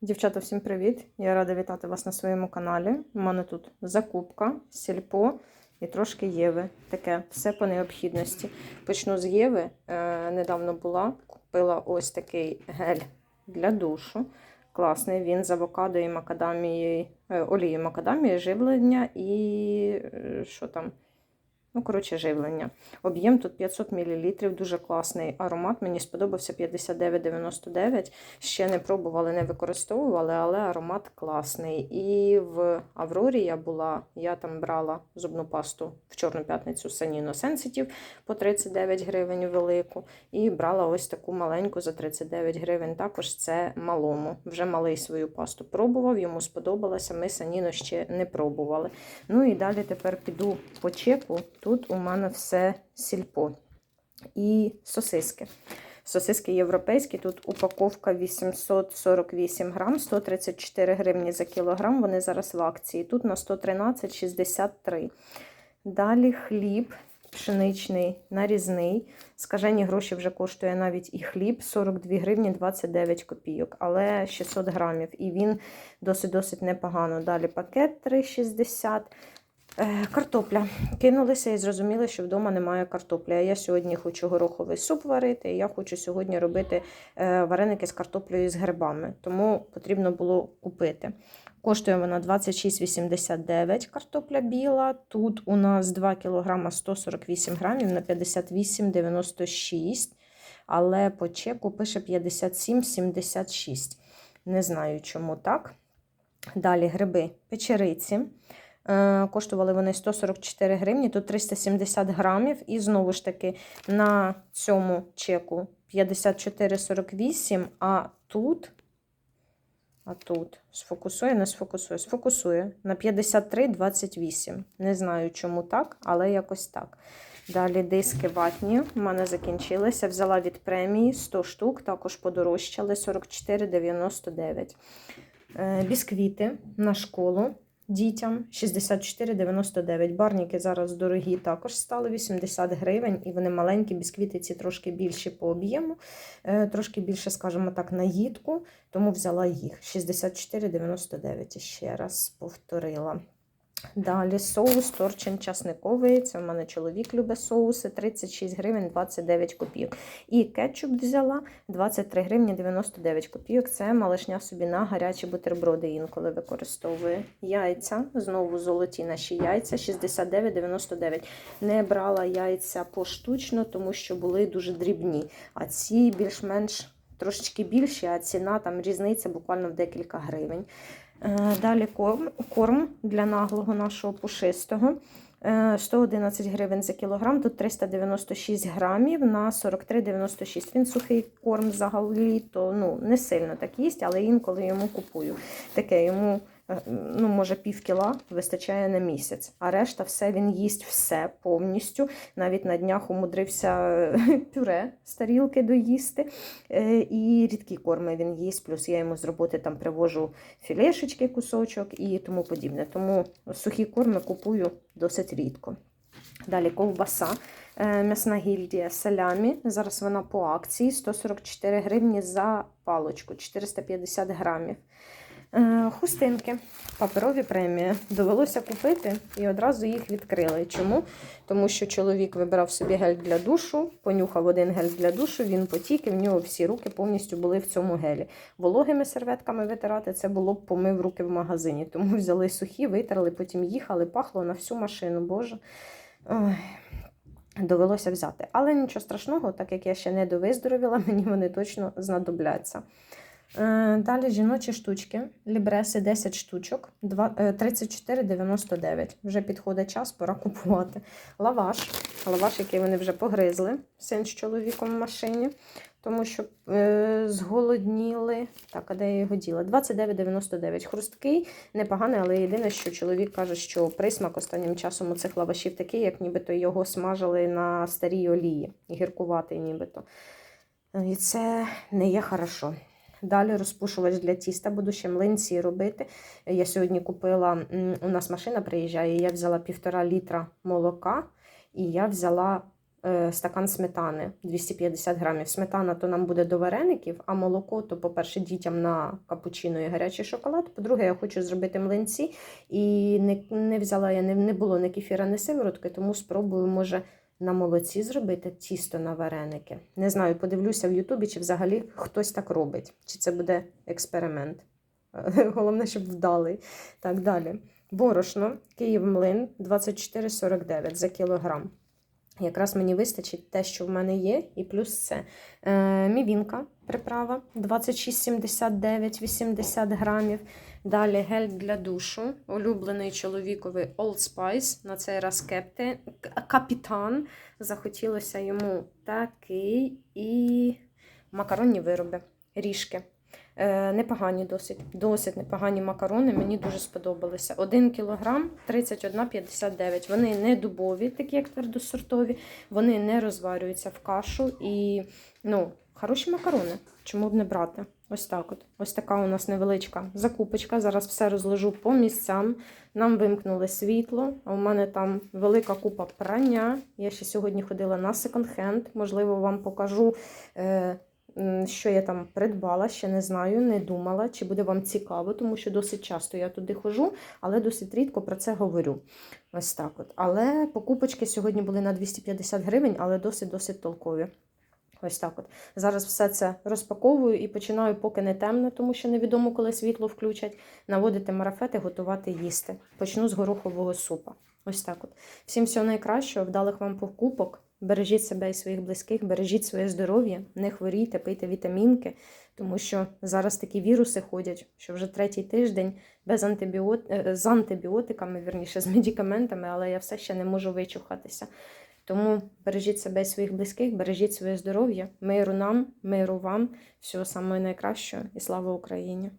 Дівчата, всім привіт! Я рада вітати вас на своєму каналі. У мене тут закупка, сільпо і трошки Єви. Таке все по необхідності. Почну з Єви. Е, недавно була, купила ось такий гель для душу. Класний. Він з авокадо і макадамії, е, олією макадамії, живлення і е, що там? Ну, коротше, живлення. Об'єм тут 500 мл, дуже класний аромат. Мені сподобався 59,99. Ще не пробували, не використовували, але аромат класний. І в Аврорі я була, я там брала зубну пасту в Чорну п'ятницю Sanino Sensitive по 39 гривень велику. І брала ось таку маленьку за 39 гривень. Також це малому. Вже малий свою пасту пробував, йому сподобалося. Ми Саніно ще не пробували. Ну і далі тепер піду по чеку. Тут у мене все сільпо і сосиски. Сосиски європейські, тут упаковка 848 грам, 134 гривні за кілограм. Вони зараз в акції. Тут на 113,63. Далі хліб пшеничний, нарізний. Скажені гроші вже коштує навіть і хліб 42 гривні 29 копійок, але 600 грамів. І він досить-досить непогано. Далі пакет 3,60. Е, Картопля. Кинулися і зрозуміли, що вдома немає картоплі. А я сьогодні хочу гороховий суп варити, і я хочу сьогодні робити е, вареники з картоплею з грибами. Тому потрібно було купити. Коштує вона 26,89 картопля біла. Тут у нас 2 кг 148 грамів на 58,96. Але по чеку пише 57,76. Не знаю, чому так. Далі гриби печериці. Е, Коштували вони 144 гривні, тут 370 грамів. І знову ж таки на цьому чеку 54,48, а тут, а тут сфокусує, не сфокусує, сфокусує на 53,28. Не знаю, чому так, але якось так. Далі диски ватні в мене закінчилися. Взяла від премії 100 штук, також подорожчали 44,99. Е, Бісквіти на школу дітям 64,99. Барніки зараз дорогі, також стали 80 гривень, і вони маленькі, бісквіти ці трошки більші по об'єму, е, трошки більше, скажімо так, на їдку, тому взяла їх. 64,99. Ще раз повторила. Далі соус торчин часниковий. Це в мене чоловік любить соуси 36 гривень 29 копійок. І кетчуп взяла 23 гривні 99 копійок. Це малишня собі на гарячі бутерброди інколи використовує. Яйця, знову золоті наші яйця 69,99. Не брала яйця поштучно, тому що були дуже дрібні. А ці більш-менш трошечки більші, а ціна там різниця буквально в декілька гривень. Е, Далі корм, для наглого нашого пушистого. Е, 111 гривень за кілограм, тут 396 грамів на 43,96. Він сухий корм взагалі, то ну, не сильно так їсть, але інколи йому купую. Таке йому, е, ну, може, пів кіла вистачає на місяць. А решта все він їсть все повністю. Навіть на днях умудрився е, пюре з тарілки доїсти. Е, І рідкі корми він їсть, плюс я йому з роботи там привожу філешечки, кусочок і тому подібне. Тому сухі корми купую досить рідко. Далі ковбаса, е, м'ясна гільдія салямі. Зараз вона по акції 144 гривні за палочку, 450 грамів. Е, Хустинки, паперові премії. Довелося купити і одразу їх відкрили. Чому? Тому що чоловік вибирав собі гель для душу, понюхав один гель для душу, він потік, і в нього всі руки повністю були в цьому гелі. Вологими серветками витирати це було б помив руки в магазині. Тому взяли сухі, витерли, потім їхали, пахло на всю машину. Боже. Ой. Довелося взяти. Але нічого страшного, так як я ще не довиздоровіла, мені вони точно знадобляться. Е, Далі жіночі штучки, лібреси 10 штучок, е, 34,99. Вже підходить час, пора купувати. Лаваш, лаваш, який вони вже погризли, син з чоловіком в машині, тому що е, зголодніли. Так, а де я його діла? 29,99. Хрусткий, непоганий, але єдине, що чоловік каже, що присмак останнім часом у цих лавашів такий, як нібито його смажили на старій олії, гіркуватий нібито. І це не є хорошо. Далі розпушувач для тіста, буду ще млинці робити. Я сьогодні купила, у нас машина приїжджає, я взяла півтора літра молока і я взяла е, стакан сметани 250 грамів. Сметана то нам буде до вареників, а молоко то, по-перше, дітям на капучино і гарячий шоколад. По-друге, я хочу зробити млинці і не, не взяла я, не, не було ні кефіра, ні сиворотки, тому спробую, може, на молоці зробити тісто на вареники. Не знаю, подивлюся в Ютубі, чи взагалі хтось так робить, чи це буде експеримент. Головне, щоб вдалий. Так, далі. Борошно, Київ млин 24,49 за кілограм. Якраз мені вистачить те, що в мене є, і плюс це. Е, мівінка приправа 26,79 80 грамів. Далі гель для душу, улюблений чоловіковий Old Spice, на цей раз кепти, капітан. Захотілося йому такий і макаронні вироби, ріжки. Е, непогані досить, досить непогані макарони, мені дуже сподобалися. 1 кілограм 31,59. Вони не дубові, такі як твердосортові, вони не розварюються в кашу і ну, хороші макарони. Чому б не брати? Ось так от. Ось така у нас невеличка закупочка. Зараз все розложу по місцям. Нам вимкнули світло, а у мене там велика купа прання. Я ще сьогодні ходила на секонд-хенд. Можливо, вам покажу. Е, що я там придбала, ще не знаю, не думала, чи буде вам цікаво, тому що досить часто я туди хожу, але досить рідко про це говорю. Ось так от. Але покупочки сьогодні були на 250 гривень, але досить-досить толкові. Ось так от. Зараз все це розпаковую і починаю, поки не темно, тому що невідомо, коли світло включать, наводити марафети, готувати їсти. Почну з горохового супа. Ось так от. Всім всього найкращого, вдалих вам покупок. Бережіть себе і своїх близьких, бережіть своє здоров'я, не хворійте, пийте вітамінки, тому що зараз такі віруси ходять, що вже третій тиждень без антибіот... е, з антибіотиками, вірніше, з медикаментами, але я все ще не можу вичухатися. Тому бережіть себе і своїх близьких, бережіть своє здоров'я, миру нам, миру вам, всього самого найкращого. І слава Україні!